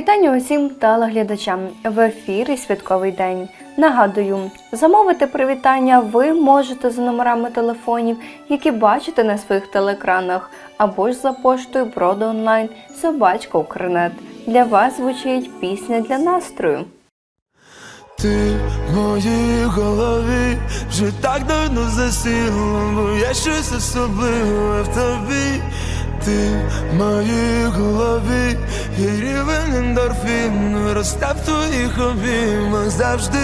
Вітання усім телеглядачам в ефірі Святковий день. Нагадую, замовити привітання ви можете за номерами телефонів, які бачите на своїх телеекранах, або ж за поштою Брода онлайн Собачка Укрнет. Для вас звучить пісня для настрою. Ти в моїй голові вже так давно засіла, бо є щось особливе в тобі. Ти в моїй голові, і рівень ендорфіну росте в твоїх завжди.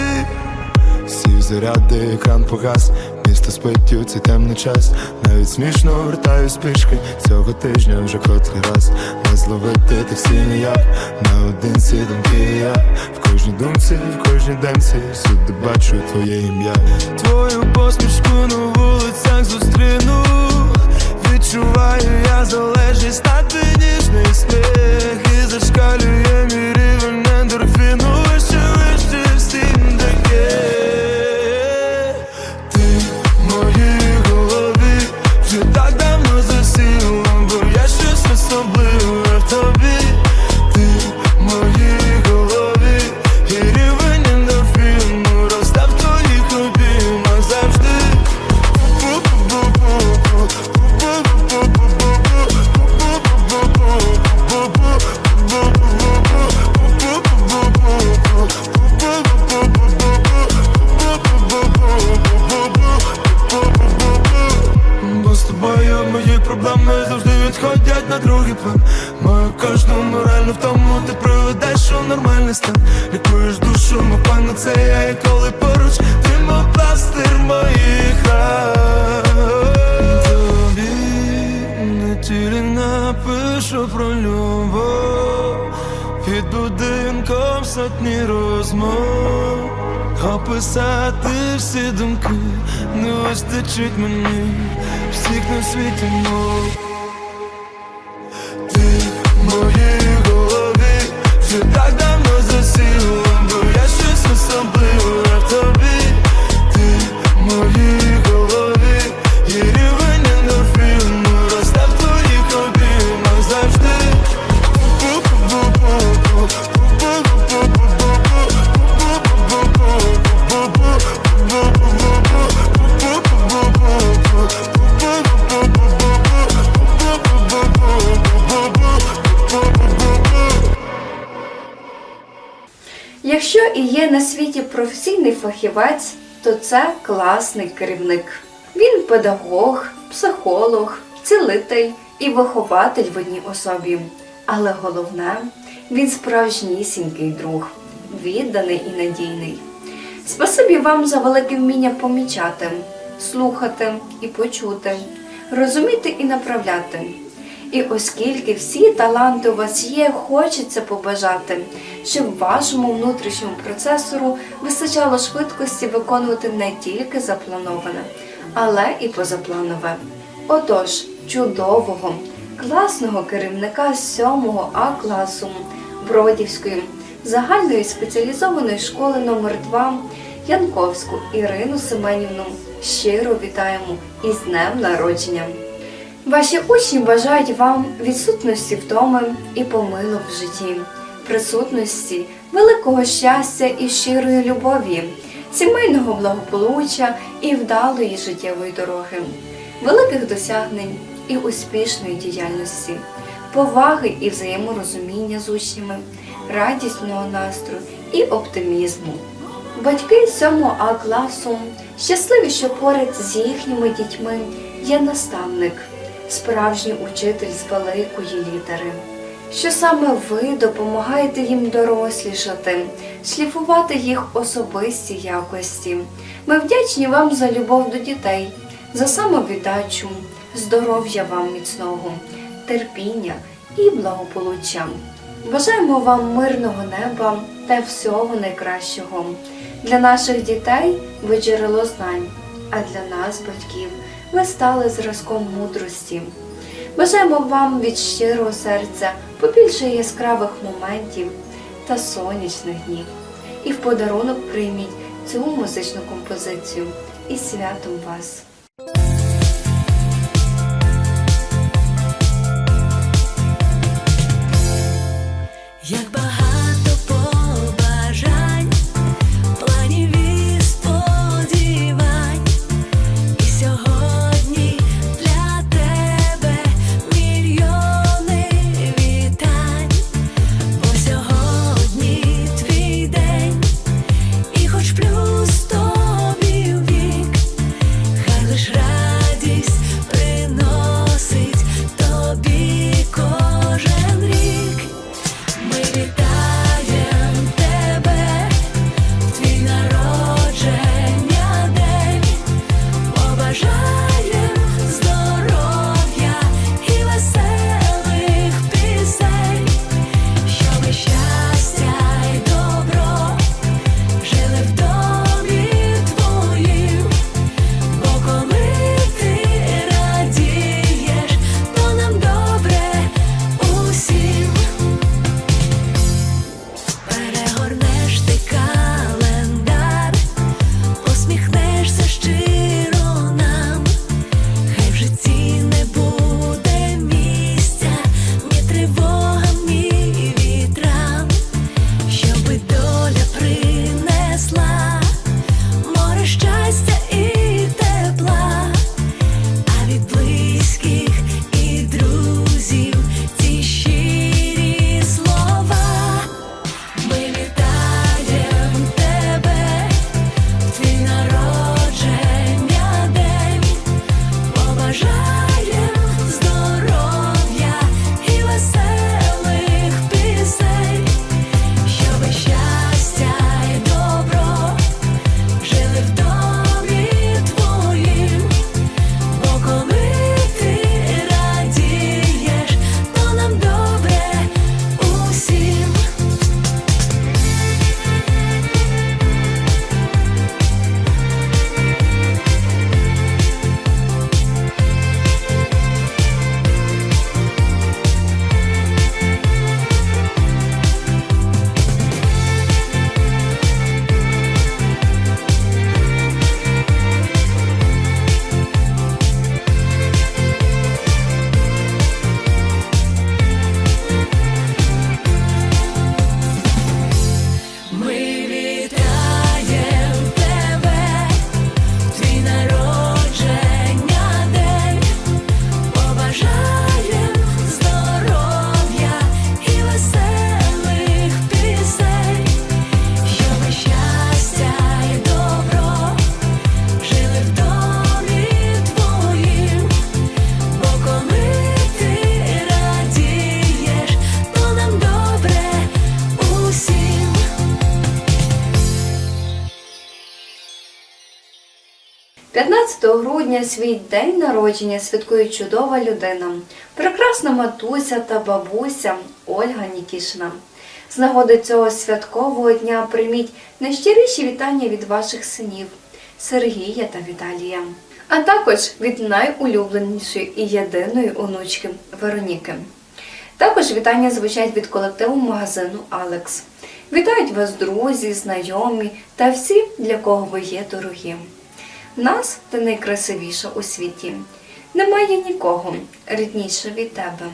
Сів заряди, екран погас, місто спить у цей темний час. Навіть смішно вертаюсь пішки цього тижня вже котрий раз. Не зловити таксі ніяк, наодинці думки я В кожній думці, в кожній демці, всюди бачу твоє ім'я. Твою посмішку на вулицях зустріну. Відчуваю я залежність на твій ніжний сміх відходять на другий план. Мою кожну моральну втому ти приведеш у нормальний стан. Лікуєш душу, мов панацея, і коли поруч ти мов пластир моїх ран. Тобі на тілі напишу про любов. Під будинком сотні розмов. Описати всі думки. Не вистачить мені всіх на світі мов є на світі професійний фахівець, то це класний керівник. Він педагог, психолог, цілитель і вихователь в одній особі. Але головне, він справжнісінький друг, відданий і надійний. Спасибі вам за велике вміння помічати, слухати і почути, розуміти і направляти. І оскільки всі таланти у вас є, хочеться побажати, щоб вашому внутрішньому процесору вистачало швидкості виконувати не тільки заплановане, але і позапланове. Отож, чудового, класного керівника 7-го А класу Бродівської загальної спеціалізованої школи номер 2 Янковську Ірину Семенівну щиро вітаємо із днем народження. Ваші учні бажають вам відсутності втоми і помилок в житті, присутності, великого щастя і щирої любові, сімейного благополуччя і вдалої життєвої дороги, великих досягнень і успішної діяльності, поваги і взаєморозуміння з учнями, радісного настрою і оптимізму. Батьки 7 А класу щасливі, що поряд з їхніми дітьми є наставник, справжній учитель з великої літери. Що саме ви допомагаєте їм дорослішати, шліфувати їх особисті якості. Ми вдячні вам за любов до дітей, за самовіддачу, здоров'я вам міцного, терпіння і благополуччя. Бажаємо вам мирного неба та всього найкращого. Для наших дітей ви джерело знань, а для нас, батьків, ви стали зразком мудрості. Бажаємо вам від щирого серця побільше яскравих моментів та сонячних днів. І в подарунок прийміть цю музичну композицію із святом вас. 15 грудня свій день народження святкує чудова людина, прекрасна матуся та бабуся Ольга Нікішина. З нагоди цього святкового дня прийміть найщиріші вітання від ваших синів Сергія та Віталія, а також від найулюбленішої і єдиної онучки Вероніки. Також вітання звучать від колективу магазину Алекс. Вітають вас друзі, знайомі та всі, для кого ви є дорогі. Нас ти найкрасивіша у світі. Немає нікого рідніше від тебе,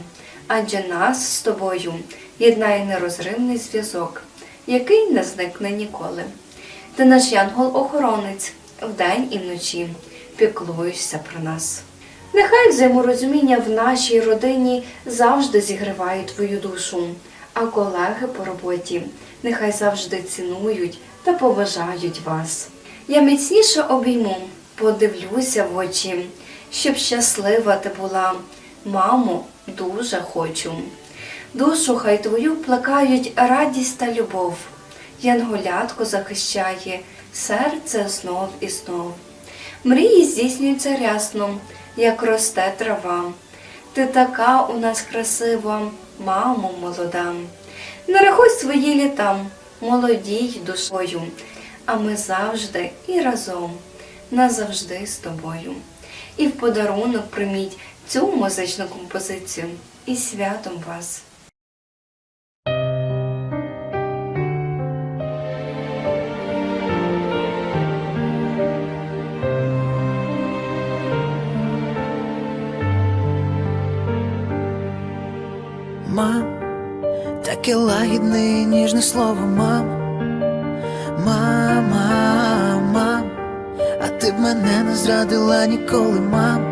адже нас з тобою єднає нерозривний зв'язок, який не зникне ніколи. Ти наш янгол-охоронець вдень і вночі піклуєшся про нас. Нехай взаєморозуміння в нашій родині завжди зігріває твою душу, а колеги по роботі нехай завжди цінують та поважають вас. Я міцніше обійму, подивлюся в очі, щоб щаслива ти була. Мамо, дуже хочу. Душу хай твою плекають радість та любов. Янголятко захищає серце знов і знов. Мрії здійснюються рясно, як росте трава. Ти така у нас красива, мамо молода. Не рахуй свої літа, молодій душою, а ми завжди і разом, назавжди з тобою. І в подарунок прийміть цю музичну композицію і святом вас. Мам, таке лагідне ніжне слово, мам, мама, мам, а ти б мене не зрадила ніколи, мам,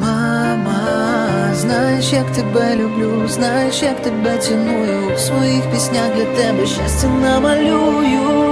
мама, знаєш, як тебе люблю, знаєш, як тебе ціную, у своїх піснях для тебе щастя намалюю.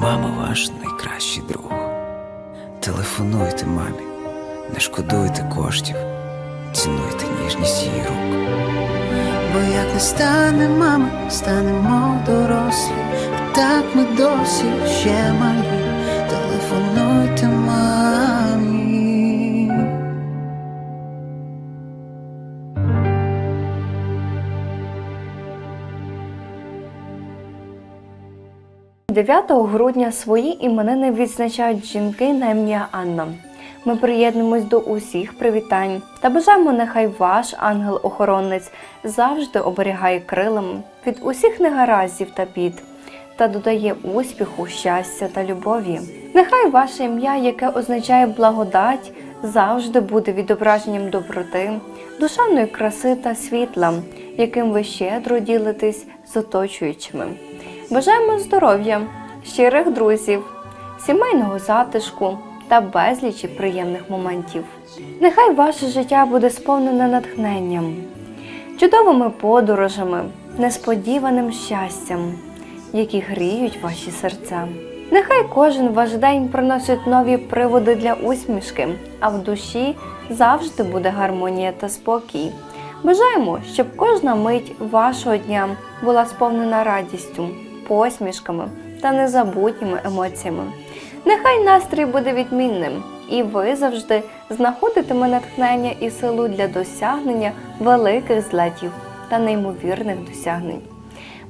мама ваш найкращий друг. Телефонуйте мамі, не шкодуйте коштів, цінуйте ніжність її рук. Бо як не стане мама, станемо дорослі, так ми досі ще малі. 9 грудня свої іменини відзначають жінки на ім'я Анна. Ми приєднуємось до усіх привітань та бажаємо, нехай ваш ангел-охоронець завжди оберігає крилами від усіх негараздів та бід та додає успіху, щастя та любові. Нехай ваше ім'я, яке означає благодать, завжди буде відображенням доброти, душевної краси та світла, яким ви щедро ділитесь з оточуючими. Бажаємо здоров'я, щирих друзів, сімейного затишку та безлічі приємних моментів. Нехай ваше життя буде сповнене натхненням, чудовими подорожами, несподіваним щастям, які гріють ваші серця. Нехай кожен ваш день приносить нові приводи для усмішки, а в душі завжди буде гармонія та спокій. Бажаємо, щоб кожна мить вашого дня була сповнена радістю, посмішками та незабутніми емоціями. Нехай настрій буде відмінним, і ви завжди знаходитиме натхнення і силу для досягнення великих злетів та неймовірних досягнень.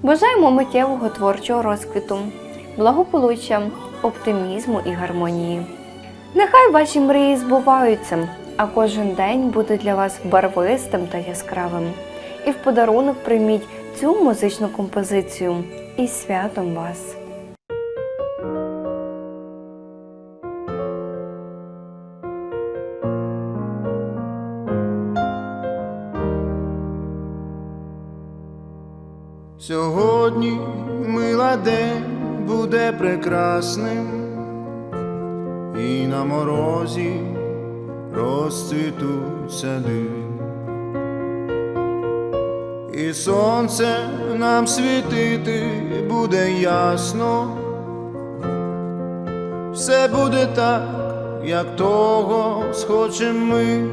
Бажаємо миттєвого творчого розквіту, благополуччя, оптимізму і гармонії. Нехай ваші мрії збуваються, а кожен день буде для вас барвистим та яскравим. І в подарунок прийміть цю музичну композицію із святом вас. Сьогодні мила день буде прекрасним, і на морозі розцвітуть сади, і сонце нам світити буде ясно, все буде так, як того схочем ми.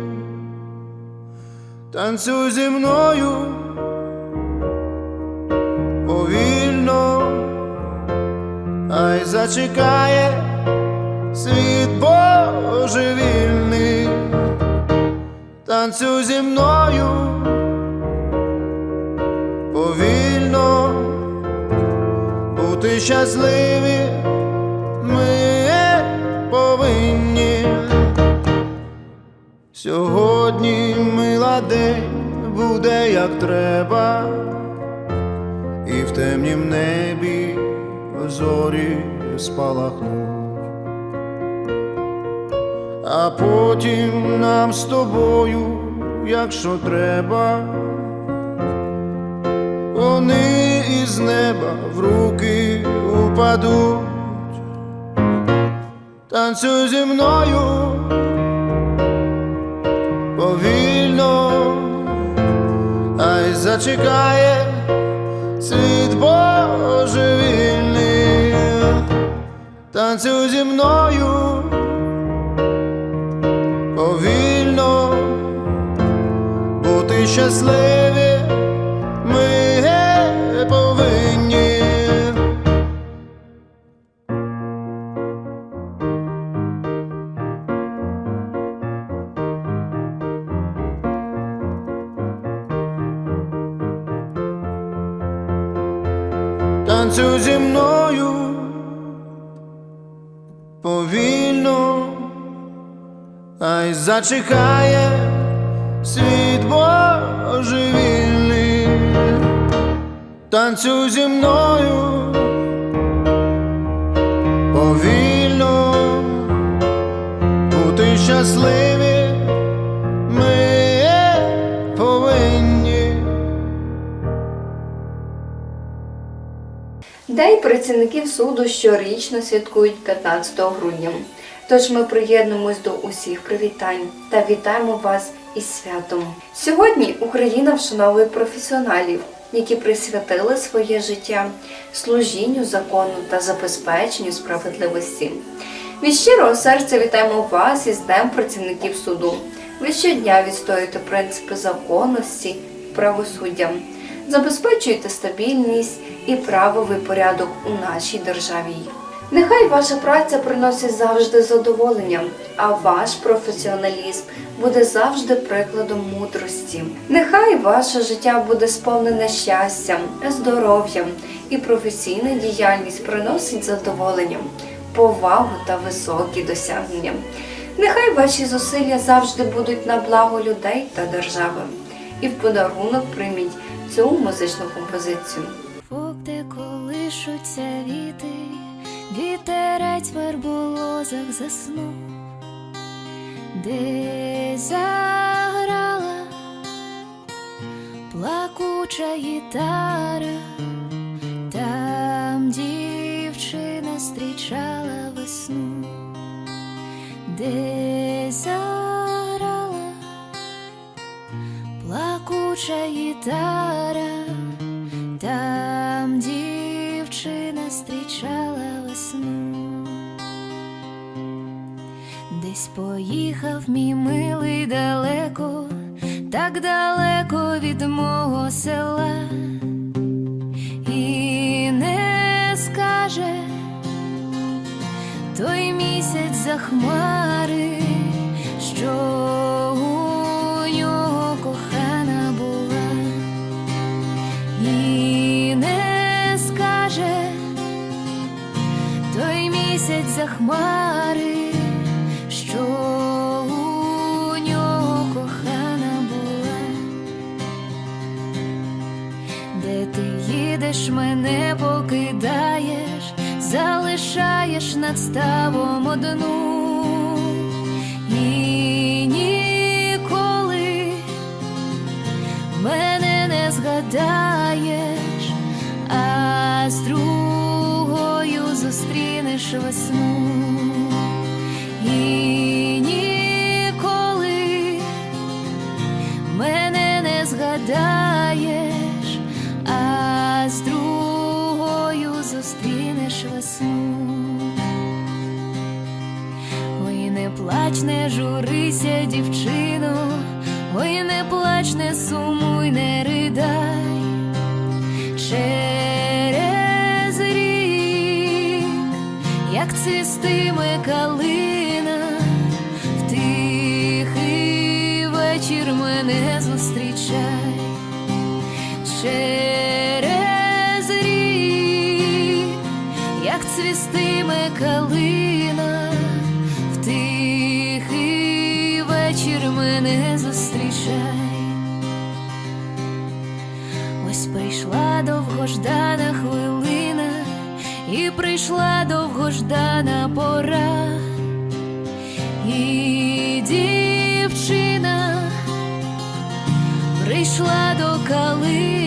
Танцюй зі мною повільно, ай зачекає світ божевільний, танцюй зі мною щасливі ми повинні. Сьогодні мила день буде як треба і в темнім небі зорі спалахнуть, а потім нам з тобою, якщо треба, із неба в руки упадуть, танцюй зі мною повільно, ай зачекає світ божевільний, танцюй зі мною повільно, бути щасливі зачекає світ божевільний, танцюй зі мною повільно, бути щасливі ми повинні. День працівників суду щорічно святкують 15 грудня. Тож ми приєднуємось до усіх привітань та вітаємо вас із святом. Сьогодні Україна вшановує професіоналів, які присвятили своє життя служінню закону та забезпеченню справедливості. Від щирого серця вітаємо вас із Днем працівників суду. Ви щодня відстоюєте принципи законності правосуддя, забезпечуєте стабільність і правовий порядок у нашій державі. Нехай ваша праця приносить завжди задоволення, а ваш професіоналізм буде завжди прикладом мудрості. Нехай ваше життя буде сповнене щастям, здоров'ям і професійна діяльність приносить задоволення, повагу та високі досягнення. Нехай ваші зусилля завжди будуть на благо людей та держави. І в подарунок прийміть цю музичну композицію. Фок, колишуться віти, вітерець в верболозах заснув, десь заграла плакуча гітара, там дівчина зустрічала весну, десь заграла плакуча гітара. Десь поїхав мій милий далеко, так далеко від мого села, і не скаже той місяць за хмари, як цвістиме калина, в тихий вечір мене зустрічай. Ось прийшла довгождана хвилина, і прийшла довгождана пора, і дівчина прийшла до калини,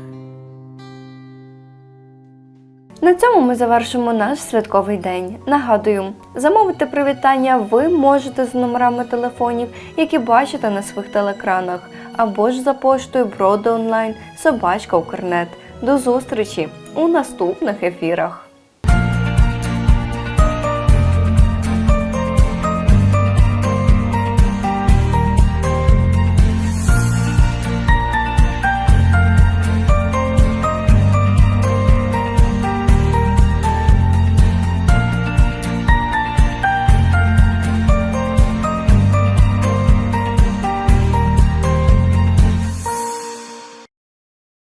На цьому ми завершимо наш святковий день. Нагадую, замовити привітання ви можете з номерами телефонів, які бачите на своїх телекранах, або ж за поштою Броду онлайн, собачка Укрнет. До зустрічі у наступних ефірах.